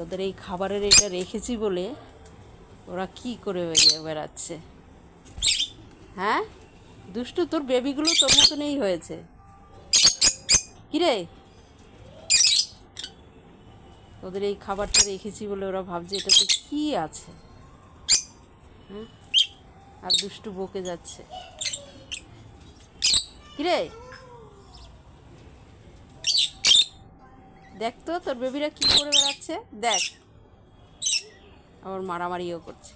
ওদের এই খাবারের এটা রেখেছি বলে ওরা কি করে বেড়াচ্ছে? হ্যাঁ? দুষ্টু, তোর বেবিগুলো তোর মতনই হয়েছে। কিরে? ওদের এই খাবারটা রেখেছি বলে ওরা ভাবছে এটাতে কি আছে? হ্যাঁ? আর দুষ্টু বকে যাচ্ছে। কিরে? দেখ তো, তোর বেবিরা কি করে বেড়াচ্ছে? দেখ। আবার মারামারিও করছে।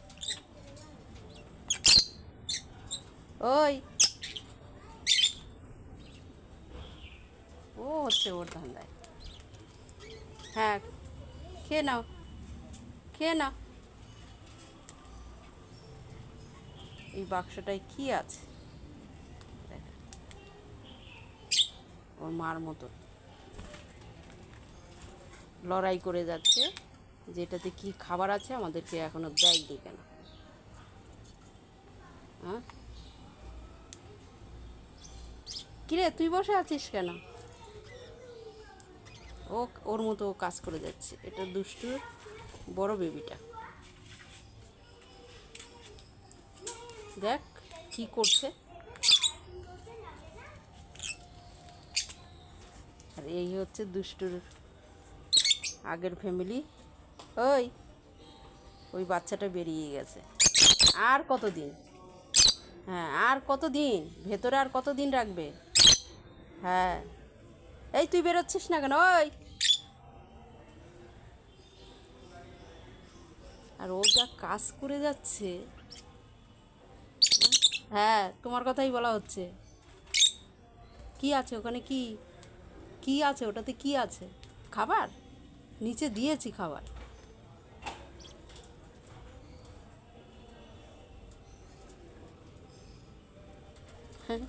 ওই। ও হচ্ছে ওর ধান্দায়। হ্যাঁ খেয়ে নাও। খেয়ে নাও। এই বাক্সটায় কি আছে। ওর মার মতো লড়াই করে যাচ্ছে যে এটাতে কি খাবার আছে আমাদেরকে এখনও দেয়নি কেন? হ্যাঁ? কিরে, তুই বসে আছিস কেন? ও, ওর মতো কাজ করে যাচ্ছে। এটা দুষ্টুর বড় বেবিটা। দেখ, কি করছে। আর এই হচ্ছে দুষ্টুর আগের ফ্যামিলি ওই ওই বাচ্চাটা বেরিয়ে গেছে। আর কতদিন? হ্যাঁ আর কতদিন? ভেতরে আর কতদিন রাখবে? হ্যাঁ। এই, তুই বেরোচ্ছিস না কেন? ওই। আর ও যা কাজ করে যাচ্ছে। হ্যাঁ তোমার কথাই বলা হচ্ছে। কি আছে ওখানে? কি? কি আছে? ওটাতে কি আছে? খাবার? নিচে দিয়েছি খাবার। হ্যাঁ।